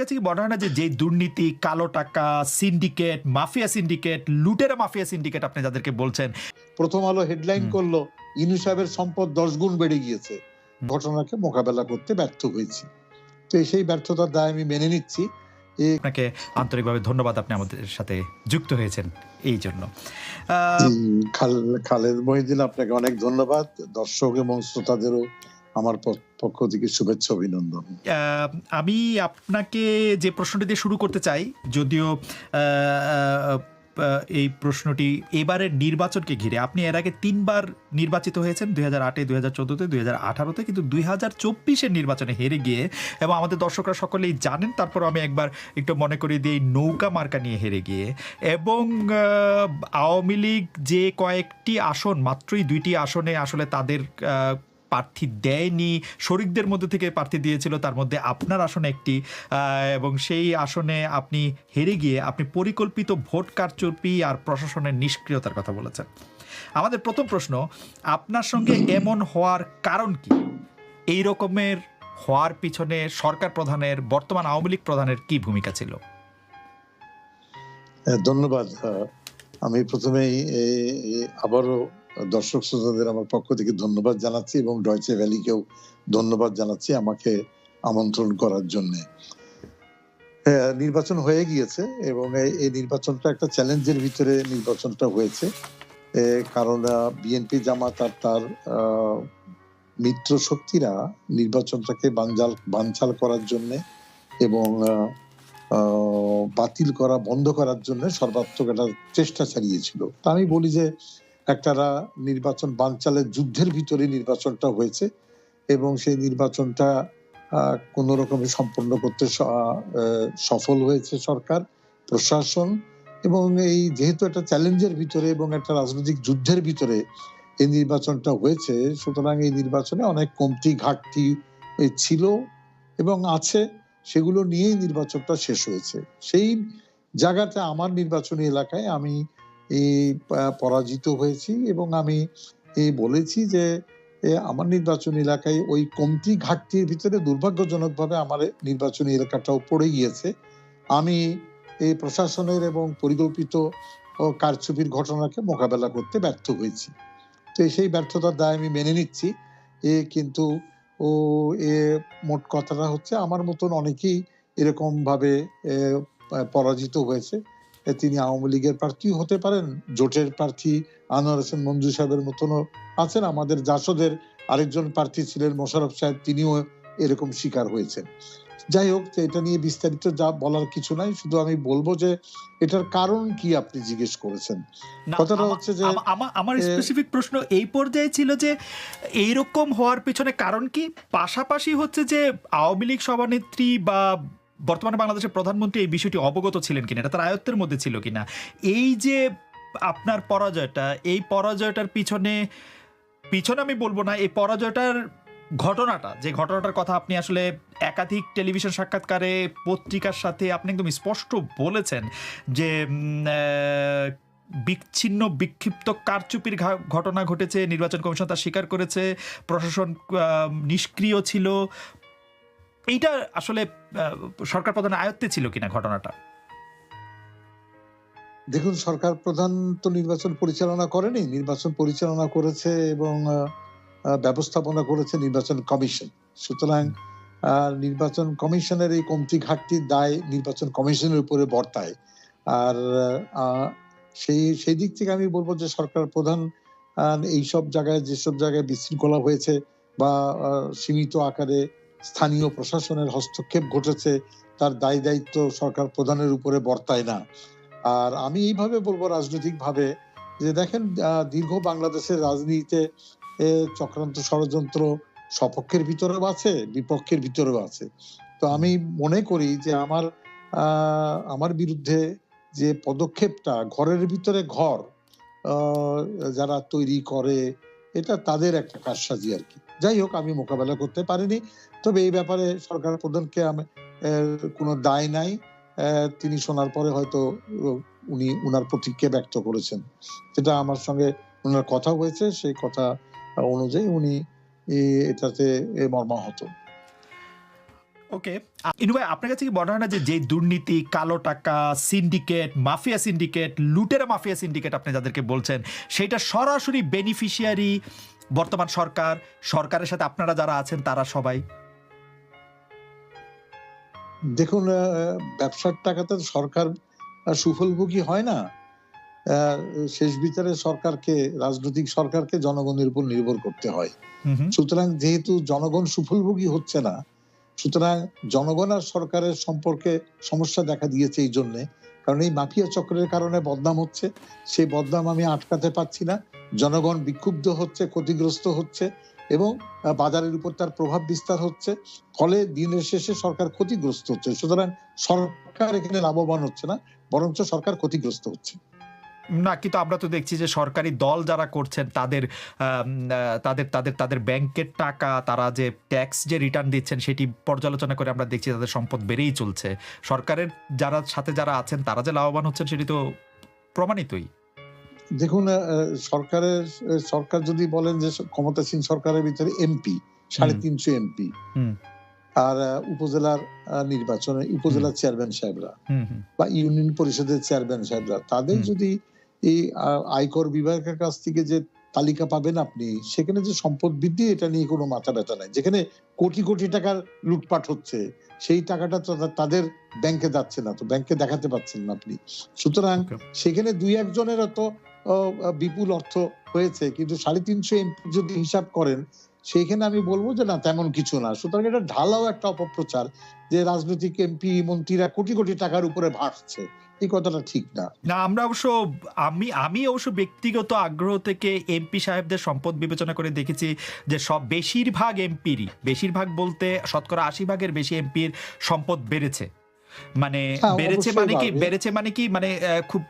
কাছে কি মনে হয় না যে যে দুর্নীতি কালো টাকা সিন্ডিকেট মাফিয়া সিন্ডিকেট লুটেরা মাফিয়া সিন্ডিকেট আপনি যাদেরকে বলছেন। প্রথম আলো হেডলাইন করল ইনু সাহেবের সম্পদ দশ গুণ বেড়ে গিয়েছে। ঘটনাকে মোকাবেলা করতে ব্যর্থ হয়েছি। তো সেই ব্যর্থতার দায় আমি মেনে নিচ্ছি। আপনাকে আন্তরিকভাবে ধন্যবাদ আপনি আমাদের সাথে যুক্ত হয়েছেন এই জন্য। খালেদ মহিদিন আপনাকে অনেক ধন্যবাদ। দর্শক এবং শ্রোতাদেরও আমার পক্ষ থেকে শুভেচ্ছা, অভিনন্দন। আমি আপনাকে যে প্রশ্নটি দিয়ে শুরু করতে চাই, যদিও এই প্রশ্নটি এবারের নির্বাচনকে ঘিরে। আপনি এর আগে তিনবার নির্বাচিত হয়েছেন, দুই হাজার আটে, দুই হাজার চোদ্দোতে, দুই হাজার আঠারোতে, কিন্তু দুই হাজার চব্বিশের নির্বাচনে হেরে গিয়ে এবং আমাদের দর্শকরা সকলেই জানেন, তারপর আমি একবার একটু মনে করি দিয়ে নৌকা মার্কা নিয়ে হেরে গিয়ে। এবং আওয়ামী লীগ যে কয়েকটি আসন, মাত্রই দুইটি আসনে আসলে তাদের প্রার্থী দেয়নি। শরিকদের মধ্যে থেকে প্রার্থী দিয়েছিল, তার মধ্যে আপনার আসনে একটি। এবং সেই আসনে আপনি হেরে গিয়ে আপনি পরিকল্পিত ভোট কারচুপি আর প্রশাসনের নিষ্ক্রিয়তার কথা বলেছেন। আমাদের প্রথম প্রশ্ন, আপনার সঙ্গে এমন হওয়ার কারণ কি? এই রকমের হওয়ার পিছনে সরকার প্রধানের, বর্তমান আওয়ামী লীগ প্রধানের কি ভূমিকা ছিল? ধন্যবাদ আমি প্রথমেই আবারও দর্শক শ্রোতাদের আমার পক্ষ থেকে ধন্যবাদ জানাচ্ছি এবং ডয়চে ভ্যালিকেও ধন্যবাদ জানাচ্ছি আমাকে আমন্ত্রণ করার জন্য। নির্বাচন হয়ে গিয়েছে এবং এই- নির্বাচনটা একটা চ্যালেঞ্জের ভিতরে নির্বাচনটা হয়েছে। কারণ বিএনপি জামাত আর তার মিত্র শক্তিরা নির্বাচনটাকে বানজাল, বানচাল করার জন্য এবং বাতিল করা, বন্ধ করার জন্য সর্বাত্মক একটা চেষ্টা চালিয়েছিল। তা আমি বলি যে একটারা নির্বাচন, বানচালের যুদ্ধের ভিতরে নির্বাচনটা হয়েছে এবং সেই নির্বাচনটা কোনো রকমে সম্পন্ন করতে সফল হয়েছে সরকার, প্রশাসন এবং এই যেহেতু একটা চ্যালেঞ্জের ভিতরে এবং একটা রাজনৈতিক যুদ্ধের ভিতরে এই নির্বাচনটা হয়েছে, সুতরাং এই নির্বাচনে অনেক কমতি, ঘাটতি ছিল এবং আছে, সেগুলো নিয়েই নির্বাচনটা শেষ হয়েছে। সেই জায়গাতে আমার নির্বাচনী এলাকায় আমি এই পরাজিত হয়েছি এবং আমি এই বলেছি যে আমার নির্বাচনী এলাকায় ওই কমতি ঘাটতির ভিতরে দুর্ভাগ্যজনকভাবে আমার নির্বাচনী এলাকাটাও পড়ে গিয়েছে। আমি এই প্রশাসনের এবং পরিকল্পিত কারচুপির ঘটনাকে মোকাবেলা করতে ব্যর্থ হয়েছি। তো সেই ব্যর্থতার দায় আমি মেনে নিচ্ছি। এ কিন্তু ও এ মোট কথাটা হচ্ছে আমার মতন অনেকেই এরকম ভাবে এ, পরাজিত হয়েছে। তিনি আওয়ামী লীগের প্রার্থী হতে পারেন জোটের প্রার্থী আনোয়ার হোসেন মঞ্জু সাহেবের মতনও আছেন। আমাদের জাসদের আরেকজন প্রার্থী ছিলেন মোশারফ সাহেব তিনিও এরকম শিকার হয়েছেন। যাই হোক এটা নিয়ে বিস্তারিত যা বলার কিছু নাই শুধু আমি বলব যে এটার কারণ কি আপনি জিজ্ঞেস করেছেন। কথাটা হচ্ছে যে আমা- আমা- আমার স্পেসিফিক প্রশ্ন এই পর্যায়ে ছিল যে এইরকম হওয়ার পেছনে কারণ কি? পাশাপাশি হচ্ছে যে আওয়ামী লীগ সভানেত্রী বা বর্তমানে বাংলাদেশের প্রধানমন্ত্রী এই বিষয়টি অবগত ছিলেন কিনা? এটা তার আয়ত্তের মধ্যে ছিল কিনা? এই যে আপনার পরাজয়টা, এই পরাজয়টার পিছনে পিছনে আমি বলব না, এই পরাজয়টার ঘটনাটা, যে ঘটনাটার কথা আপনি আসলে একাধিক টেলিভিশন সাক্ষাৎকারে, পত্রিকার সাথে আপনি একদম স্পষ্ট বলেছেন যে বিচ্ছিন্ন, বিক্ষিপ্ত কারচুপির ঘটনা ঘটেছে, নির্বাচন কমিশন তা স্বীকার করেছে, প্রশাসন নিষ্ক্রিয় ছিল এইটা আসলে সরকার প্রধানের আয়ত্তে ছিল কিনা ঘটনাটা? দেখুন, সরকার প্রধান তো নির্বাচন পরিচালনা করেনি। নির্বাচন পরিচালনা করেছে এবং ব্যবস্থাপনা করেছে নির্বাচন কমিশন। সুতরাং নির্বাচন কমিশনের এই কমতি ঘাটতির দায় নির্বাচন কমিশনের উপরে বর্তায়। আর সেই সেই দিক থেকে আমি বলব যে সরকার প্রধান এইসব জায়গায়, যেসব জায়গায় বিশৃঙ্খলা হয়েছে বা সীমিত আকারে স্থানীয় প্রশাসনের হস্তক্ষেপ ঘটেছে, তার দায় দায়িত্ব সরকার প্রধানের উপরে বর্তায় না। আর আমি এইভাবে বলব রাজনৈতিক ভাবে যে দেখেন দীর্ঘ বাংলাদেশের রাজনীতিতে চক্রান্ত ষড়যন্ত্র সপক্ষের ভিতরেও আছে, বিপক্ষের ভিতরেও আছে। তো আমি মনে করি যে আমার আমার বিরুদ্ধে যে পদক্ষেপটা ঘরের ভিতরে ঘর যারা তৈরি করে, এটা তাদের একটা কারসাজি আর কি। যাই হোক, আমি মোকাবেলা করতে পারিনি। তবে এই ব্যাপারে সরকার প্রধানকে কোনো দায় নাই। তিনি শোনার পরে হয়তো উনি উনার প্রতিক্রিয়া ব্যক্ত করেছেন। যেটা আমার সঙ্গে উনার কথা হয়েছে, সেই কথা অনুযায়ী উনি এটাতে মর্মাহত। ওকে ইনু আপনার কাছে কি মনে হয় না যে যে দুর্নীতি কালো টাকা সিন্ডিকেট মাফিয়া সিন্ডিকেট লুটেরা মাফিয়া সিন্ডিকেট আপনি যাদেরকে বলছেন সেটা সরাসরি বেনিফিশিয়ারি বর্তমান সরকার সরকারের সাথে আপনারা যারা আছেন তারা সবাই? দেখুন ব্যবসার টাকাতে তো সরকার সুফলভোগী হয় না। শেষ বিচারে সরকারকে রাজনৈতিক সরকারকে জনগণের উপর নির্ভর করতে হয়। সুতরাং যেহেতু জনগণ সুফলভোগী হচ্ছে না সুতরাং জনগণ আর সরকারের সম্পর্কে সমস্যা দেখা দিয়েছে এই জন্যে। কারণ এই মাফিয়া চক্রের কারণে বদনাম হচ্ছে। সেই বদনাম আমি আটকাতে পারছি না। জনগণ বিক্ষুব্ধ হচ্ছে, ক্ষতিগ্রস্ত হচ্ছে এবং বাজারের উপর তার প্রভাব বিস্তার হচ্ছে। ফলে দিনের শেষে সরকার ক্ষতিগ্রস্ত হচ্ছে। সুতরাং সরকার এখানে লাভবান হচ্ছে না, বরঞ্চ সরকার ক্ষতিগ্রস্ত হচ্ছে। না কিন্তু আমরা তো দেখছি যে সরকারি দল যারা করছেন তাদের তাদের তাদের তাদের ব্যাংকের টাকা তারা যে ট্যাক্স যে রিটার্ন দিচ্ছেন সেটি পর্যালোচনা করে আমরা দেখছি তাদের সম্পদ বেড়েই চলছে। সরকারের যারা সাথে যারা আছেন তারা যে লাভবান হচ্ছেন সেটি তো প্রমাণিতই। দেখুন সরকারের সরকার যদি বলেন যে ক্ষমতাসীন সরকারের ভিতরে এমপি সাড়ে তিনশো এমপি। আর উপজেলার নির্বাচনে উপজেলার চেয়ারম্যান সাহেবরা বা ইউনিয়ন পরিষদের চেয়ারম্যান সাহেবরা তাদের যদি এই আয়কর বিভাগের কাছ থেকে যে তালিকা পাবেন আপনি সেখানে যে সম্পদ বৃদ্ধি এটা নিয়ে কোনো মাথা ব্যথা নাই। যেখানে কোটি কোটি টাকার লুটপাট হচ্ছে সেই টাকাটা তাদের ব্যাংকে যাচ্ছে না তো ব্যাংকে দেখাতে পাচ্ছেন না আপনি। সুতরাং সেখানে দুই একজনের অত বিপুল অর্থ হয়েছে কিন্তু সাড়ে তিনশো এমপি যদি হিসাব করেন সেইখানে আমি বলব যে না, তেমন কিছু না। সুতরাং এটা ঢালাও একটা অপপ্রচার যে রাজনৈতিক এমপি, মন্ত্রীরা কোটি কোটি টাকার উপরে ভাসছে। এই কথাটা ঠিক না। না, আমরা অবশ্য, আমি আমি অবশ্য ব্যক্তিগত আগ্রহ থেকে এমপি সাহেবদের সম্পদ বিবেচনা করে দেখেছি যে সব বেশিরভাগ এমপিরই, বেশিরভাগ বলতে শতকরা আশি ভাগের বেশি এমপির সম্পদ বেড়েছে। মানে হ্যাঁ, বেড়েছে মানে কি বেড়েছে মানে কি মানে খুব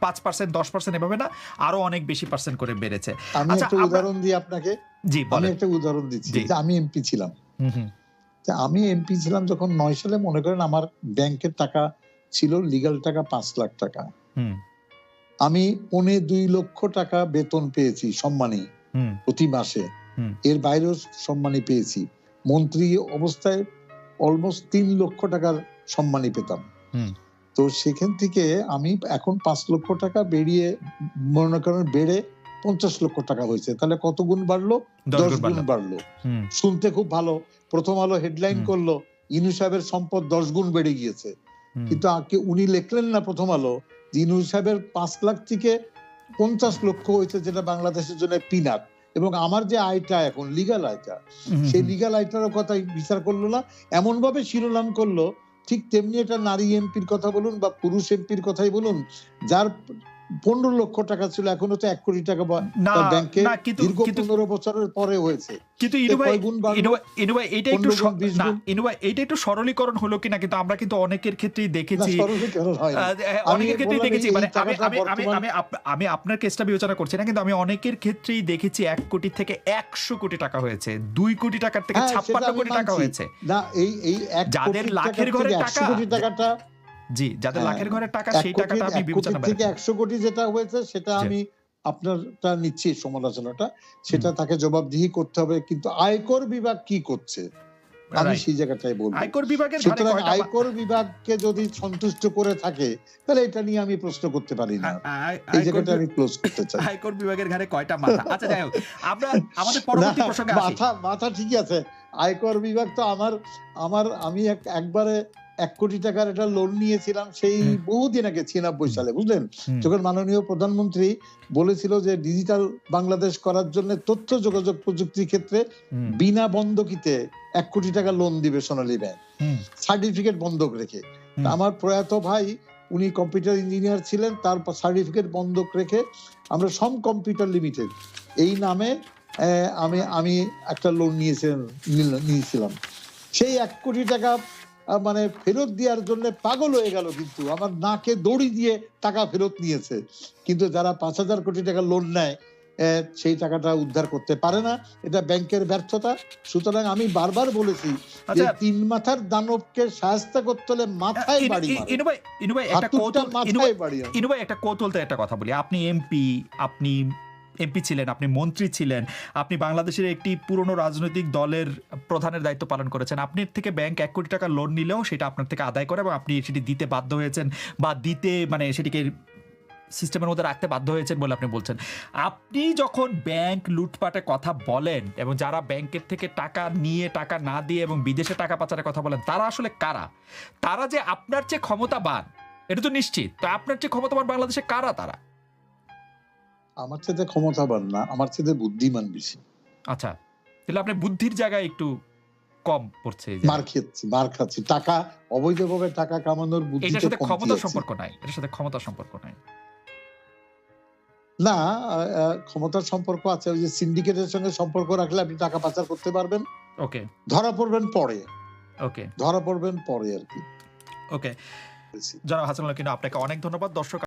পাঁচ পার্সেন্ট দশ পার্সেন্ট এভাবে না আরও অনেক বেশি পার্সেন্ট করে বেড়েছে। আচ্ছা, উদাহরণ দিই আপনাকে। জি আমি একটা উদাহরণ দিচ্ছি যে আমি এমপি ছিলাম। আমি এমপি ছিলাম যখন নয় সালে মনে করেন আমার ব্যাংকের টাকা ছিল লিগাল টাকা পাঁচ লাখ টাকা। হুম। আমি পৌনে দুই লক্ষ টাকা বেতন পেয়েছি সম্মানী হুম। প্রতি মাসে। হুম। এর বাইরেও সম্মানী পেয়েছি। মন্ত্রী অবস্থায় অলমোস্ট তিন লক্ষ টাকার সম্মানী পেতাম। তো সেখান থেকে আমি এখন পাঁচ লক্ষ টাকা বেরিয়ে মনে করেন বেড়ে পঞ্চাশ লক্ষ টাকা হয়েছে। তাহলে কত গুণ বাড়লো? দশ গুণ। বাড়লো। শুনতে খুব ভালো। প্রথম আলো হেডলাইন করল ইনু সাহেবের সম্পদ দশ গুণ বেড়ে গিয়েছে। কিন্তু আগে উনি লিখলেন না প্রথম আলো যে ইনু সাহেবের পাঁচ লাখ থেকে পঞ্চাশ লক্ষ হয়েছে যেটা বাংলাদেশের জন্য পিনাট এবং আমার যে আয়টা এখন লিগাল আয়টা সেই লিগাল আয়টারও কথা বিচার করল না। এমন ভাবে শিরোনাম করল ঠিক তেমনি একটা নারী এমপির কথা বলুন বা পুরুষ এমপির কথাই বলুন যার পনেরো লক্ষ টাকা ছিল এখনও তো এক কোটি টাকা ব্যাংকে দীর্ঘ পনেরো বছরের পরে হয়েছে। কিন্তু এটা একটু 15 গুণ, স- 20 না গুণ? ইনু ভাই এটা একটু সরলীকরণ হলো কিনা কিন্তু আমরা কিন্তু অনেকের ক্ষেত্রেই দেখেছি। অনেকের ক্ষেত্রেই দেখেছি মানে আমি আমি আমি আমি আপনার কেসটা বিবেচনা করছি না কিন্তু আমি অনেকের ক্ষেত্রেই দেখেছি এক কোটি থেকে একশো কোটি টাকা হয়েছে। দুই কোটি টাকার থেকে হ্যাঁ, ছাপ্পান্ন কোটি টাকা হয়েছে। না এই এই যাদের লাখের ঘরে টাকা, কোটি টাকাটা জি যাদের লাখের ঘরের টাকা সেই টাকাটা আমি বিবেচনা থেকে করি একশো কোটি যেটা হয়েছে সেটা আমি আপনারটা নিচ্ছি সমালোচনাটা। সেটা তাকে জবাবদিহি করতে হবে কিন্তু আয়কর বিভাগ কি করছে? আমি সেই জায়গাটাই বলব। আয়কর বিভাগের ঘরে সুতরাং আয়কর বিভাগকে যদি সন্তুষ্ট করে থাকে তাহলে এটা নিয়ে আমি প্রশ্ন করতে পারি না। এই জায়গাটা আমি ক্লোজ করতে চাই। আয়কর বিভাগের ঘরে কয়টা মাথা? আচ্ছা যাই হোক আমরা আমাদের পরবর্তী প্রসঙ্গে আসি। মাথা মাথা ঠিকই আছে। আয়কর বিভাগ তো আমার আমার আমি এক একবারে এক কোটি টাকার একটা লোন নিয়েছিলাম সেই বহুদিন আগে ছিয়ানব্বই সালে বুঝলেন? যখন মাননীয় প্রধানমন্ত্রী বলেছিল যে ডিজিটাল বাংলাদেশ করার জন্য তথ্য যোগাযোগ প্রযুক্তির ক্ষেত্রে বিনা বন্ধকিতে এক কোটি টাকা লোন দিবে সোনালী ব্যাংক। সার্টিফিকেট বন্ধক রেখে। আমার প্রয়াত ভাই উনি কম্পিউটার ইঞ্জিনিয়ার ছিলেন তার সার্টিফিকেট বন্ধক রেখে আমরা সম কম্পিউটার লিমিটেড এই নামে আমি আমি একটা লোন নিয়েছিলাম নিয়েছিলাম। সেই এক কোটি টাকা মানে ফেরত দেওয়ার জন্য পাগল হয়ে গেল কিন্তু। আমার নাকে দড়ি দিয়ে টাকা ফেরত নিয়েছে। কিন্তু যারা পাঁচ হাজার কোটি টাকা লোন নেয় সেই টাকাটা উদ্ধার করতে পারে না। এটা ব্যাংকের ব্যর্থতা। সুতরাং আমি বারবার বলেছি যে আচ্ছা। তিন মাথার দানবকে সাহায্য করতে হলে মাথায় বাড়ি ইনু- ভাই ইনু ভাই একটা কৌতূহল মাথায় বাড়ি। ইনু ভাই একটা কৌতূহলতে একটা কথা বলি। আপনি এমপি আপনি এমপি ছিলেন, আপনি মন্ত্রী ছিলেন, আপনি বাংলাদেশের একটি পুরনো রাজনৈতিক দলের প্রধানের দায়িত্ব পালন করেছেন, আপনি থেকে ব্যাংক এক কোটি টাকা লোন নিলেও সেটা আপনার থেকে আদায় করে এবং আপনি সেটি দিতে বাধ্য হয়েছেন বা দিতে মানে সেটিকে সিস্টেমের মধ্যে রাখতে বাধ্য হয়েছেন বলে আপনি বলছেন। আপনি যখন ব্যাংক লুটপাটের কথা বলেন এবং যারা ব্যাংকের থেকে টাকা নিয়ে, টাকা না দিয়ে এবং বিদেশে টাকা পাচারের কথা বলেন, তারা আসলে কারা? তারা যে আপনার চেয়ে ক্ষমতাবান, এটা তো নিশ্চিত, তো আপনার চেয়ে ক্ষমতাবান বাংলাদেশে কারা তারা? আমার চেয়ে ক্ষমতাবান না আমার চেয়ে বুদ্ধিমান বেশি। আচ্ছা তাহলে আপনি বুদ্ধির জায়গায় একটু কম পড়ছে মার খাচ্ছি মার খাচ্ছি। টাকা অবৈধভাবে টাকা কামানোর এটার সাথে আছে। সম্পর্ক নাই এটার সাথে ক্ষমতার সম্পর্ক নাই। না ক্ষমতার সম্পর্ক আছে ওই যে সিন্ডিকেটের সঙ্গে সম্পর্ক রাখলে আপনি টাকা পাচার করতে পারবেন। ওকে। ধরা পড়বেন পরে। ওকে। ধরা পড়বেন পরে আর কি। ওকে। হাসানুল্লাহ কিন্তু আপনাকে অনেক ধন্যবাদ। দর্শক